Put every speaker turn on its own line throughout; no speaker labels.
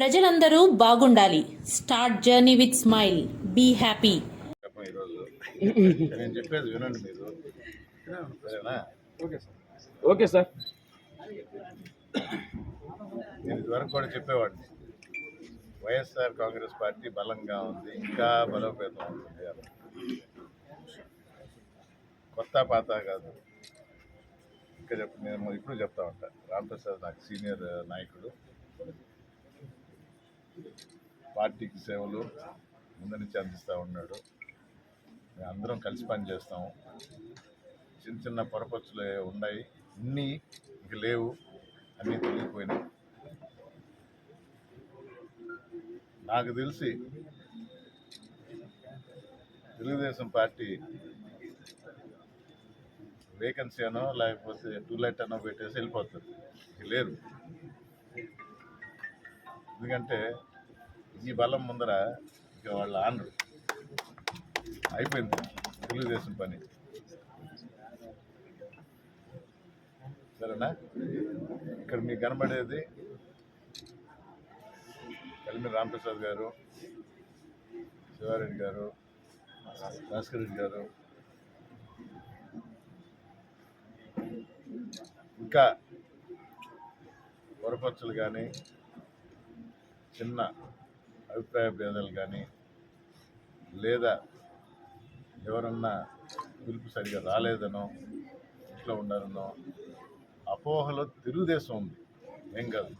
ప్రజలందరూ బాగుండాలి. Start journey with smile be happy
నేను చెప్పేది వినండి మీరు. సరేనా?
Okay sir.
నేను ఇదివరకు కూడా చెప్పేవాడిని. వైఎస్ఆర్ కాంగ్రెస్ పార్టీ బలంగా ఉంది ఇంకా బలోపేతం అవుతుంది కొత్త పాత కాదు. ఇంకా చెప్ నేను ఇప్పుడు చెప్తా ఉంటా. రామప్రసాద్ నాకు సీనియర్ నాయకుడు. పార్టీకి సేవలు ముందు నుంచి అందిస్తూ ఉన్నాడు. అందరం కలిసి పని చేస్తాము. చిన్న చిన్న పొరపచ్చులు ఉన్నాయి? ఇన్ని ఇంక లేవు అన్నీ తొలగిపోయినాయి. నాకు తెలిసి తెలుగుదేశం పార్టీ వేకెన్సీ అనో లేకపోతే టూ లైట్ అనో పెట్టేసి వెళ్ళిపోతుంది. ఇక లేరు ఎందుకంటే ఈ బలం ముందర ఇక వాళ్ళ ఆనరు. అయిపోయింది తెలుగుదేశం పని. సరేనా? ఇక్కడ మీకు కనబడేది కలిమి రామప్రసాద్ గారు శివారెడ్డి గారు భాస్కర్ రెడ్డి గారు. ఇంకా వరపచ్చలు కానీ చిన్న అభిప్రాయ భేదాలు కానీ లేదా ఎవరన్నా పిలుపు సరిగా రాలేదనో ఇంట్లో ఉండాలనో అపోహలో తెలుగుదేశం ఉంది. ఏం కాదు.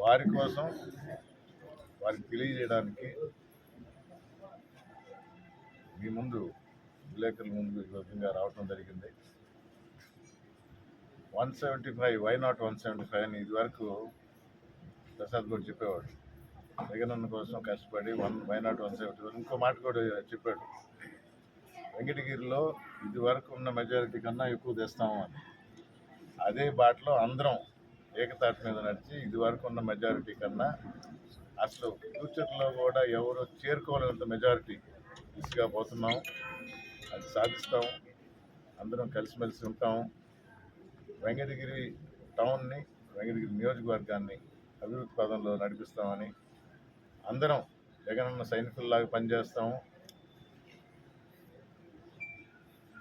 వారి కోసం వారికి తెలియజేయడానికి మీ ముందు విలేకరుల ముందు ఈ విధంగా రావటం జరిగింది. One seventy five why not one seventy five అని ఇదివరకు ప్రసాద్ కూడా చెప్పేవాడు. జగనన్న కోసం కష్టపడి one why not one seventy five ఇంకో మాట కూడా చెప్పాడు. వెంకటగిరిలో ఇది వరకు ఉన్న మెజారిటీ కన్నా ఎక్కువ తెస్తాము అని. అదే బాటలో అందరం ఏకతాటి మీద నడిచి ఇది వరకు ఉన్న మెజారిటీ కన్నా అసలు ఫ్యూచర్లో కూడా ఎవరు చేరుకోలేనంత మెజారిటీ దిశగా పోతున్నాం. అది సాధిస్తాం. అందరం కలిసిమెలిసి ఉంటాం. వెంకటగిరి టౌన్ని వెంకటగిరి నియోజకవర్గాన్ని అభివృద్ధి పదంలో నడిపిస్తామని అందరం జగనన్న సైనికుల్లాగా పనిచేస్తాము.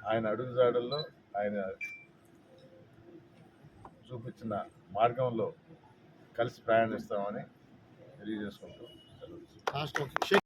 ఆయన అడుగుజాడల్లో ఆయన చూపించిన మార్గంలో కలిసి ప్రయాణిస్తామని తెలియజేసుకుంటూ